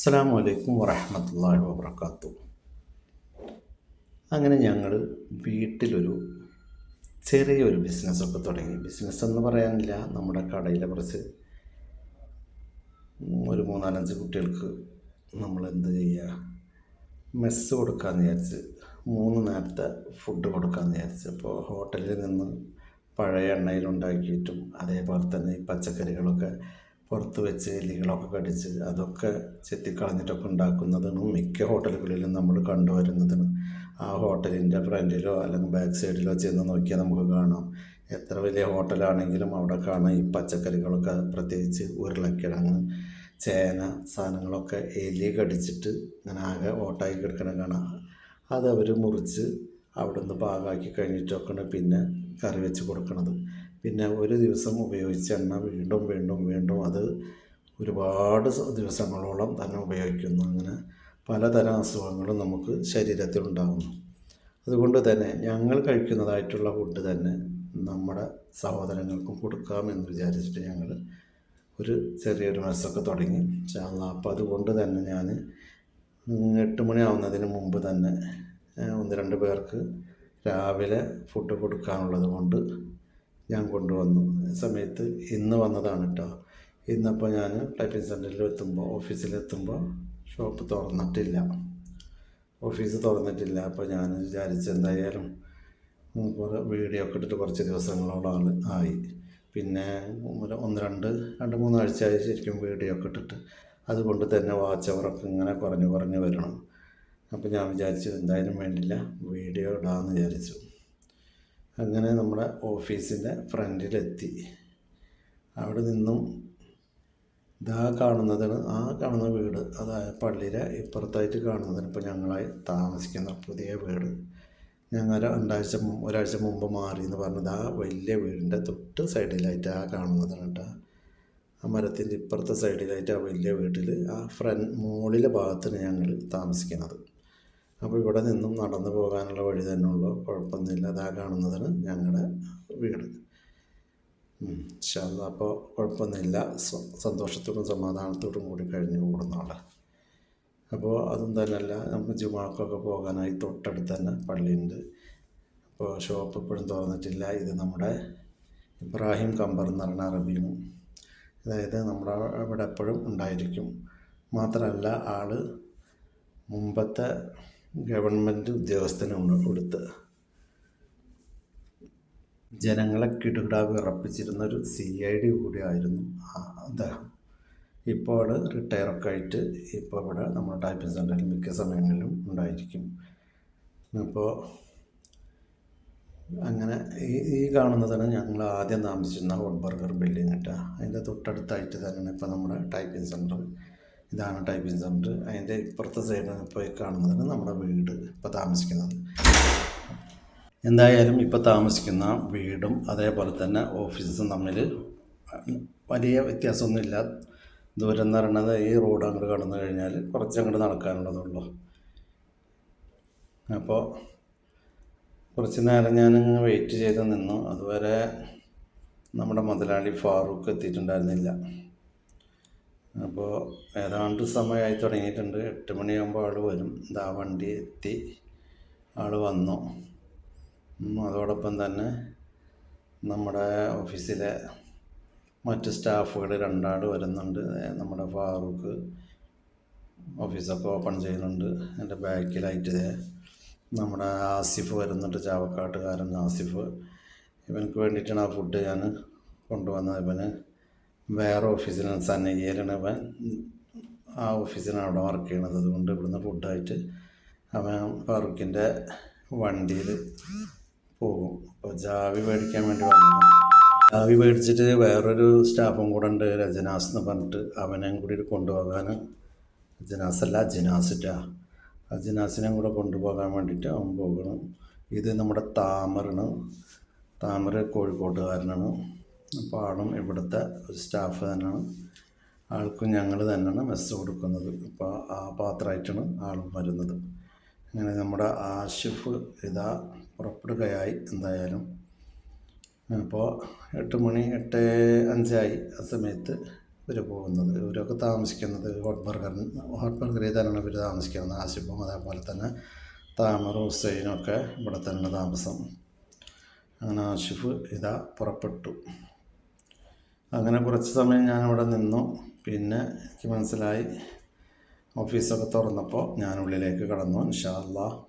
അസ്സാം വലൈക്കും വറഹമത്തല്ലാഹി വാബർക്കാത്തു അങ്ങനെ ഞങ്ങൾ വീട്ടിലൊരു ചെറിയൊരു ബിസിനസ്സൊക്കെ തുടങ്ങി. ബിസിനസ് എന്ന് പറയാനില്ല നമ്മുടെ കടയിലെ കുറച്ച് ഒരു മൂന്നാലഞ്ച് കുട്ടികൾക്ക് നമ്മൾ എന്ത് ചെയ്യുക മെസ്സ് കൊടുക്കാമെന്ന് വിചാരിച്ച് മൂന്ന് നേരത്തെ ഫുഡ് കൊടുക്കാമെന്ന് വിചാരിച്ച്. അപ്പോൾ ഹോട്ടലിൽ നിന്ന് പഴയ എണ്ണയിലുണ്ടാക്കിയിട്ടും അതേപോലെ തന്നെ ഈ പച്ചക്കറികളൊക്കെ പുറത്ത് വെച്ച് എലികളൊക്കെ കടിച്ച് അതൊക്കെ ചെത്തിക്കളഞ്ഞിട്ടൊക്കെ ഉണ്ടാക്കുന്നതാണ് മിക്ക ഹോട്ടലുകളിലും നമ്മൾ കണ്ടുവരുന്നതാണ്. ആ ഹോട്ടലിന്റെ ഫ്രണ്ടിലോ അല്ലെങ്കിൽ ബാക്ക് സൈഡിലോ ചെന്ന് നോക്കിയാൽ നമുക്ക് കാണാം. എത്ര വലിയ ഹോട്ടലാണെങ്കിലും അവിടെ കാണാം ഈ പച്ചക്കറികളൊക്കെ പ്രത്യേകിച്ച് ഉരുളക്കിഴങ്ങ് ചേന സാധനങ്ങളൊക്കെ എലി കടിച്ചിട്ട് ഇങ്ങനെ ആകെ ഓട്ടായി കിടക്കണം കാണാം. അതവർ മുറിച്ച് അവിടെ നിന്ന് പാകമാക്കി കഴിഞ്ഞിട്ടൊക്കെയാണ് പിന്നെ കറി വെച്ച് കൊടുക്കണത്. പിന്നെ ഒരു ദിവസം ഉപയോഗിച്ച എണ്ണ വീണ്ടും വീണ്ടും വീണ്ടും അത് ഒരുപാട് ദിവസങ്ങളോളം തന്നെ ഉപയോഗിക്കുന്നു. അങ്ങനെ പലതരം അസുഖങ്ങളും നമുക്ക് ശരീരത്തിൽ ഉണ്ടാകുന്നു. അതുകൊണ്ട് തന്നെ ഞങ്ങൾ കഴിക്കുന്നതായിട്ടുള്ള ഫുഡ് തന്നെ നമ്മുടെ സഹോദരങ്ങൾക്കും കൊടുക്കാമെന്ന് വിചാരിച്ചിട്ട് ഞങ്ങൾ ഒരു ചെറിയൊരു മെസ്സൊക്കെ തുടങ്ങി. അപ്പോൾ അതുകൊണ്ട് തന്നെ ഞാൻ എട്ട് മണിയാവുന്നതിന് മുമ്പ് തന്നെ ഒന്ന് രണ്ട് പേർക്ക് രാവിലെ ഫുഡ് കൊടുക്കാനുള്ളത് കൊണ്ട് ഞാൻ കൊണ്ടുവന്നു. സമയത്ത് ഇന്ന് വന്നതാണ് കേട്ടോ ഇന്നപ്പോൾ ഞാൻ ടൈപ്പിംഗ് സെന്ററിൽ എത്തുമ്പോൾ ഓഫീസിലെത്തുമ്പോൾ ഷോപ്പ് തുറന്നിട്ടില്ല. ഓഫീസ് തുറന്നിട്ടില്ല. അപ്പോൾ ഞാൻ വിചാരിച്ച് എന്തായാലും കുറേ വീഡിയോ ഒക്കെ ഇട്ടിട്ട് കുറച്ച് ദിവസങ്ങളോളം ആയി. പിന്നെ ഒന്ന് രണ്ട് രണ്ട് മൂന്നാഴ്ചയായി ശരിക്കും വീഡിയോ ഒക്കെ ഇട്ടിട്ട്. അതുകൊണ്ട് തന്നെ വാച്ച് അവർക്ക് ഇങ്ങനെ കുറഞ്ഞ് കുറഞ്ഞ് വരണം. അപ്പോൾ ഞാൻ വിചാരിച്ചു എന്തായാലും വേണ്ടില്ല വീഡിയോ ഇടാമെന്ന് വിചാരിച്ചു. അങ്ങനെ നമ്മുടെ ഓഫീസിന്റെ ഫ്രണ്ടിലെത്തി. അവിടെ നിന്നും ഇതാ കാണുന്നതാണ് ആ കാണുന്ന വീട്. അതായത് പള്ളിയിലെ ഇപ്പുറത്തായിട്ട് കാണുന്നതാണ് ഇപ്പോൾ ഞങ്ങളായി താമസിക്കുന്ന പുതിയ വീട്. ഞങ്ങൾ രണ്ടാഴ്ച ഒരാഴ്ച മുമ്പ് മാറി എന്ന് പറഞ്ഞത് ആ വലിയ വീടിന്റെ തൊട്ട് സൈഡിലായിട്ട് ആ കാണുന്നതാണ് കേട്ടോ. ആ മരത്തിന്റെ ഇപ്പുറത്തെ സൈഡിലായിട്ട് ആ വലിയ വീട്ടിൽ ആ ഫ്രണ്ട് മുകളിലെ ഭാഗത്താണ് ഞങ്ങൾ താമസിക്കുന്നത്. അപ്പോൾ ഇവിടെ നിന്നും നടന്നു പോകാനുള്ള വഴി തന്നെ ഉള്ളൂ. കുഴപ്പമൊന്നുമില്ല. അതാ കാണുന്നതാണ് ഞങ്ങളുടെ വീട്. ശാന്ത അപ്പോൾ കുഴപ്പമൊന്നുമില്ല. സന്തോഷത്തോടും സമാധാനത്തോടും കൂടി കഴിഞ്ഞു കൂടുന്ന ആളെ. അപ്പോൾ അതും തന്നെയല്ല നമുക്ക് ജുമാക്കൊക്കെ പോകാനായി തൊട്ടടുത്ത് തന്നെ പള്ളിയുണ്ട്. അപ്പോൾ ഷോപ്പ് ഇപ്പോഴും തുറന്നിട്ടില്ല. ഇത് നമ്മുടെ ഇബ്രാഹിം കമ്പർ എന്ന് പറഞ്ഞ അറബിയും. അതായത് നമ്മുടെ ഇവിടെ എപ്പോഴും ഉണ്ടായിരിക്കും. മാത്രമല്ല ആൾ മുമ്പത്തെ ഗവൺമെന്റ് ഉദ്യോഗസ്ഥനാണ് കൊടുത്ത് ജനങ്ങളെ കിടുകിടാ വിറപ്പിച്ചിരുന്ന ഒരു സി ഐ ഡി കൂടിയായിരുന്നു അദ്ദേഹം. ഇപ്പോൾ റിട്ടയറൊക്കെ ആയിട്ട് ഇപ്പോൾ ഇവിടെ നമ്മുടെ ടൈപ്പിംഗ് സെന്ററിൽ മിക്ക സമയങ്ങളിലും ഉണ്ടായിരിക്കും. അപ്പോൾ അങ്ങനെ ഈ ഈ കാണുന്നതാണ് ഞങ്ങൾ ആദ്യം താമസിച്ചിരുന്ന ഹോൾബർഗർ ബർഗർ ബിൽഡിംഗ് കേട്ടോ അതിന്റെ തൊട്ടടുത്തായിട്ട് തന്നെയാണ് ഇപ്പോൾ നമ്മുടെ ടൈപ്പിംഗ് സെന്റർ ഇതാണ് ടൈപ്പിംഗ് സെന്റർ അതിന്റെ ഇപ്പുറത്തെ സൈഡിൽ പോയി കാണുന്നതാണ് നമ്മുടെ വീട് ഇപ്പോൾ താമസിക്കുന്നത്. എന്തായാലും ഇപ്പോൾ താമസിക്കുന്ന വീടും അതേപോലെ തന്നെ ഓഫീസും തമ്മിൽ വലിയ വ്യത്യാസമൊന്നുമില്ല ദൂരം എന്ന് പറയുന്നത് ഈ റോഡ് അങ്ങോട്ട് കടന്നു കഴിഞ്ഞാൽ കുറച്ച് അങ്ങോട്ട് നടക്കാനുള്ളതുള്ളൂ. അപ്പോൾ കുറച്ച് നേരം ഞാൻ വെയിറ്റ് ചെയ്ത് നിന്നു. അതുവരെ നമ്മുടെ മുതലാളി ഫാറൂഖ് എത്തിയിട്ടുണ്ടായിരുന്നില്ല. അപ്പോൾ ഏതാണ്ട് സമയമായി തുടങ്ങിയിട്ടുണ്ട്. എട്ട് മണിയാകുമ്പോൾ ആൾ വരും. ഇതാ വണ്ടി എത്തി. ആൾ വന്നു. അതോടൊപ്പം തന്നെ നമ്മുടെ ഓഫീസിലെ മറ്റ് സ്റ്റാഫുകൾ രണ്ടാൾ വരുന്നുണ്ട്. നമ്മുടെ ഫാറൂഖ് ഓഫീസൊക്കെ ഓപ്പൺ ചെയ്യുന്നുണ്ട്. എന്റെ ബാക്കിലായിട്ട് നമ്മുടെ ആസിഫ് വരുന്നുണ്ട്. ചാവക്കാട്ടുകാരൻ ആസിഫ്. ഇവനക്ക് വേണ്ടിയിട്ടാണ് ആ ഫുഡ് ഞാൻ കൊണ്ടുവന്നത്. ഇവന് വേറെ ഓഫീസിൽ സന്നയ്യയിലാണ് അവൻ. ആ ഓഫീസിലാണ് അവിടെ വർക്ക് ചെയ്യണത്. അതുകൊണ്ട് ഇവിടുന്ന് ഫുഡായിട്ട് അവൻ ഫാറൂഖിന്റെ വണ്ടിയിൽ പോകും. അപ്പോൾ ജാവി മേടിക്കാൻ വേണ്ടി വന്നു. ജാവി മേടിച്ചിട്ട് വേറൊരു സ്റ്റാഫും കൂടെ ഉണ്ട് രജനാസ് എന്ന് പറഞ്ഞിട്ട്. അവനെയും കൂടി കൊണ്ടുപോകാൻ രജനാസ് അല്ല അജിനാസിറ്റാ അജിനാസിനെയും കൂടെ കൊണ്ടുപോകാൻ വേണ്ടിയിട്ട് അവൻ പോകണം. ഇത് നമ്മുടെ താമറാണ് താമര കോഴിക്കോട്ടുകാരനാണ്. അപ്പോൾ ആളും ഇവിടുത്തെ ഒരു സ്റ്റാഫ് തന്നെയാണ്. ആൾക്കും ഞങ്ങൾ തന്നെയാണ് മെസ്സ് കൊടുക്കുന്നത്. അപ്പോൾ ആ പാത്രമായിട്ടാണ് ആളും വരുന്നത്. അങ്ങനെ നമ്മുടെ ആഷിഫ് ഇതാ പുറപ്പെടുകയായി എന്തായാലും. അപ്പോൾ എട്ട് മണി എട്ട് അഞ്ചായി ആ സമയത്ത് ഇവർ പോകുന്നത്. ഇവരൊക്കെ താമസിക്കുന്നത് ഹോട്ട് ബർഗർ ഹോട്ട് ബർഗറിൽ തന്നെയാണ് ഇവർ താമസിക്കുന്നത്. ആസിഫും അതേപോലെ തന്നെ താമർ ഒക്കെ ഇവിടെ തന്നെ താമസം. അങ്ങനെ ആഷിഫ് ഇതാ പുറപ്പെട്ടു. അങ്ങനെ കുറച്ച് സമയം ഞാനിവിടെ നിന്നു. പിന്നെ എനിക്ക് മനസ്സിലായി. ഓഫീസൊക്കെ തുറന്നപ്പോൾ ഞാൻ ഉള്ളിലേക്ക് കടന്നു. ഇൻഷാ അല്ലാ